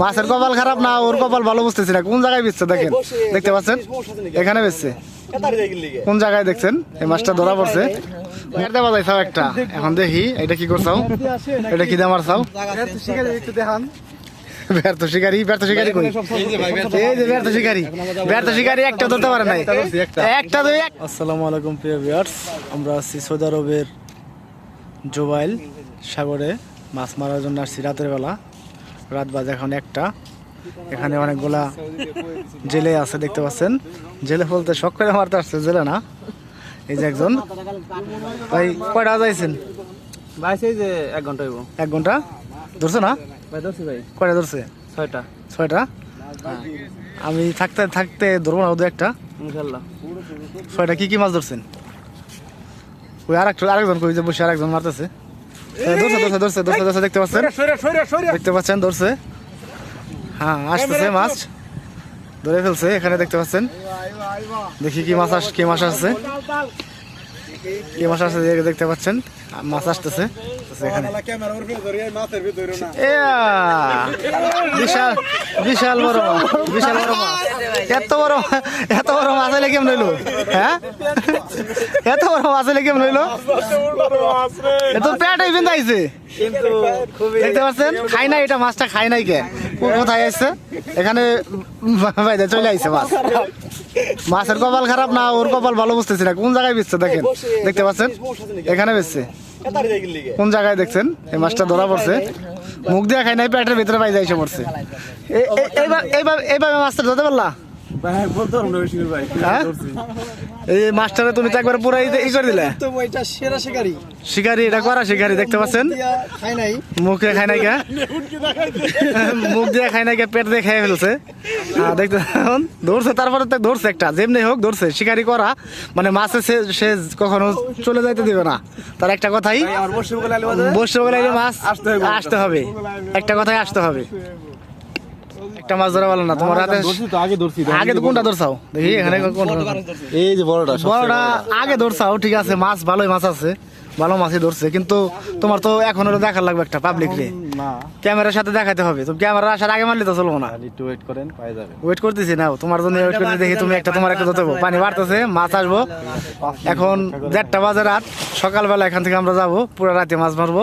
মাছের কপাল খারাপ না ওর কপাল ভালো বুঝতেছি না। কোন জায়গায় বেচছে দেখেন? দেখতে পাচ্ছেন? এখানে বেচছে। কোন জায়গায় দেখছেন? এই মাছটা ধরা পড়ছে। একটা। এখন দেখি এটা কি করছাও এটা কি একটু দেখান। ব্যর্থ শিকারি ব্যর্থ শিকারি কই? এই যে ব্যর্থ শিকারি। ব্যর্থ শিকারি একটা ধরতে পারে নাই। একটা দুই এক আসসালামু আলাইকুম প্রিয় ভিউয়ার্স আমরা আছি সৌদি আরবের জোবাইল সাগরে। মাছ মারার জন্য আসছি রাতের বেলা। রাত বাজে এখন একটা। এখানে অনেকগুলা জেলে আছে দেখতে পাচ্ছেন। জেলে বলতে শখ করে মারতে আসছে জেলে না। এই যে একজন। ভাই কয়টা যাইছেন ভাই সেই যে এক ঘণ্টা হইব। এক ঘণ্টা? ধরছে না? ভাই ধরছি ভাই। কয়টা ধরছে? ছয়টা। ছয়টা? আমি থাকতে থাকতে ধরবো না দু একটা। ইনশাল্লাহ ছয়টা কি কি মাছ ধরছেন? ওই আরেকটা আরেকজন কই যে বসে আরেকজন মারতেছে। ধরছে ধরছে ধরছে ধরছে ধরছে দেখতে পাচ্ছেন? দেখতে পাচ্ছেন ধরছে। হ্যাঁ আসতেছে মাছ। ধরে। ফেলছে এখানে দেখতে পাচ্ছেন। দেখি কি মাছ আস কি মাছ আসছে। কি মাছ যে দেখতে পাচ্ছেন মাছ আসতেছে। বিশাল বিশাল বড় মাছ বিশাল বড় মাছ। এত বড় এত বড় মাছ এলে কেমন হইল? হ্যাঁ? এত বড় মাছ কেমন হইল? পেটাই দেখতে পাচ্ছেন? খাই নাই এটা মাছটা খাই নাই কে। কোথায় আসছে এখানে চলে আইছে মাছ। মাছের কপাল খারাপ না ওর কপাল ভালো বুঝতেছি না। কোন জায়গায় বেচছে দেখেন? দেখতে পাচ্ছেন? এখানে বেচছে। কোন জায়গায় দেখছেন? এই মাছটা ধরা পড়ছে। মুখ দিয়ে খাই নাই পেটের ভিতরে পাই যাইছে পড়ছে। এ- এ- এইবার এইবার এইভাবে মাছটা ধরতে পারলা? হ্যাঁ? এই মাছটারে তুমি তো একবার পুরো ই- ই করে দিলে। তো সেরা শিকারি। শিকারি এটা করা শিকারি দেখতে পাচ্ছেন? দিয়া খাই নাই। মুখে খাই নাই মুখ দিয়ে খাই নাই কে পেট দিয়ে খেয়ে ফেলছে। হ্যাঁ, দেখতে পাচ্ছেন? ধরছে তারপরে তো ধরছে একটা যেমনি হোক ধরছে শিকারি করা। মানে মাছে সে সে কখনো চলে যাইতে দিবে না। তার একটা কথাই আমার বসে মাছ আসতে আসতে হবে। একটা কথাই আসতে হবে। একটা মাছ ধরা বলো না তোমার হাতে আগে ধরছি আগে তো কোনটা ধরছাও? দেখি এখানে এই যে বড়টা বড়টা আগে ধরছাও ঠিক আছে মাছ ভালোই মাছ আছে ভালো মাছই ধরছে কিন্তু তোমার তো এখন ওটা দেখার লাগবে একটা পাবলিক রে। ক্যামেরার সাথে দেখাতে হবে তুমি ক্যামেরা আসার আগে মারলে তো চলবো না। একটু ওয়েট করেন পাই যাবে। ওয়েট করতেছি না তোমার জন্য ওয়েট করতে দেখি তুমি একটা তোমার একটা ধরতে পানি বাড়তেছে মাছ আসব। এখন দেড়টা বাজে রাত সকালবেলা এখান থেকে আমরা যাব পুরো রাতে মাছ মারবো।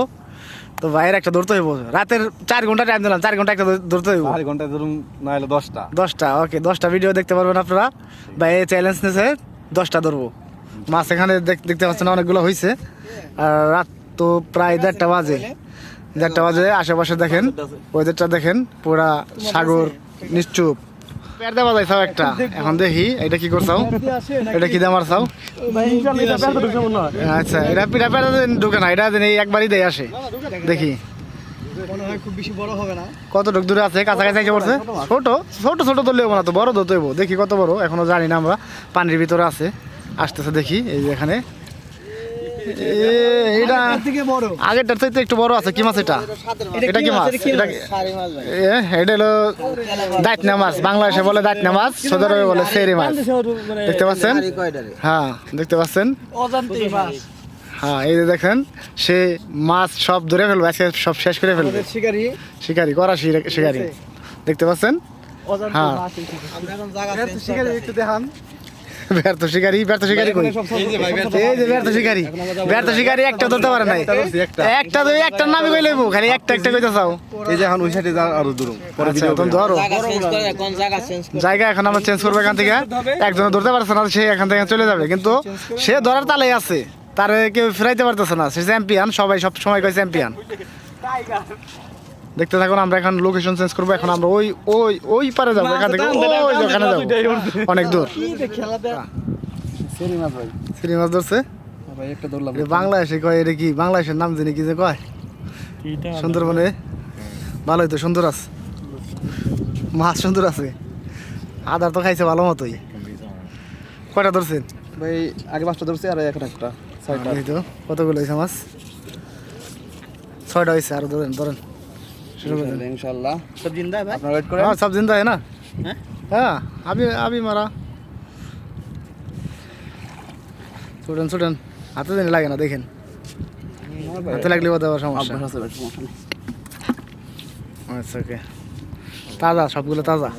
তো বাইরে একটা ধরতে হইব। রাতের চার ঘণ্টা টাইম দিলাম চার ঘণ্টা একটা ধরতে হইব। চার ঘন্টায় ধরুন না হলে দশটা। দশটা ওকে দশটা ভিডিও দেখতে পারবেন আপনারা। এই চ্যালেঞ্জ নিয়েছে দশটা ধরবো। মাছ এখানে দেখ- দেখতে পাচ্ছেন অনেকগুলো হয়েছে আর রাত তো প্রায় দেড়টা বাজে। দেড়টা বাজে আশেপাশে দেখেন ওয়েদারটা দেখেন পুরা সাগর নিশ্চুপ। দেওয়া চাও একটা। এখন দেখি, এটা কি করছাও? এটা কি দামার চাও? আচ্ছা এটা পিঠা পেটা ঢুকে না, এটা একবারই দেয় আসে। দেখি। কত টুক দূরে আছে? কাছাকাছি এসে পড়ছে ছোট ছোট ছোট ধরলেও না তো, বড় হইব দেখি কত বড়, এখনও জানি না আমরা, পানির ভিতরে আছে। আসতেছে দেখি, এই যে এখানে। এটা এর থেকে বড়। আগেরটার চাইতে একটু বড় আছে কি মাছ এটা? এটা কি মাছ? এটা কি- সারি মাছ ভাই। এ, এটা হলো দাঁতনা মাছ বাংলাদেশে বলে দাঁতনা মাছ সৌদি আরবে বলে সেরি মাছ। দেখতে পাচ্ছেন? হ্যাঁ দেখতে পাচ্ছেন? মাছ। হ্যাঁ এই যে দেখেন সে মাছ সব ধরে ফেলবে আজকে সব শেষ করে ফেলবে। শিকারি। শিকারি করা শিকারি- শিকারি। দেখতে পাচ্ছেন? হ্যাঁ। মাছ আমরা এখন জায়গা শিকারি একটু দেখান। ব্যর্থ শিকারি ব্যর্থ শিকারি কই? এই যে ব্যর্থ শিকারি ব্যর্থ শিকারি একটা ধরতে পারে নাই। একটা দুই একটা নামই কই লইবো? খালি একটা একটা কইতে চাও। এই যে এখন ওই সাইডে যা আরও দূর। পরে আচ্ছা তুমি ধরো জায়গা এখন আমরা চেঞ্জ করব এখান থেকে। একজন ধরতে পারছে না সে এখান থেকে চলে যাবে। কিন্তু সে ধরার তালে আছে। তার কেউ ফেরাইতে পারতেছে না। সে চ্যাম্পিয়ন সবাই সব সময় কয় চ্যাম্পিয়ন দেখতে থাকুন আমরা এখন লোকেশন চেঞ্জ করব এখন আমরা ওই ওই ওই পারে যাব এখান থেকে। ওই ওখানে যাব। অনেক দূর। খেলাতে মাছ শ্রী মাছ ধরছে? ভাই একটা ধরলাম। এটা বাংলাদেশে কয় এটা কি? বাংলাদেশের নাম জানি কি যে কয়? সুন্দরবনে? ভালোই তো সুন্দর আছে। মাছ সুন্দর আছে। আদার তো খাইছে ভালো মতোই। কয়টা ধরছেন? ভাই আগে পাঁচটা ধরছি আর এখন একটা। ছয়টা এই কতগুলো হয়েছে মাছ? ছয়টা হয়েছে আরও ধরেন ধরেন। শুরু করেন ইনশাআল্লাহ সব জিন্দা ভাই আপনারা ওয়েট করেন हाँ सब जिंदा है ना हैं? हाँ अभी अभी मारा ছুটেন ছুটেন হাতে দিন লাগে না দেখেন হাতে লাগলে কথা সমস্যা অভ্যাস আছে ভাই, সমস্যা নেই। আচ্ছা ওকে তাজা সবগুলো তাজা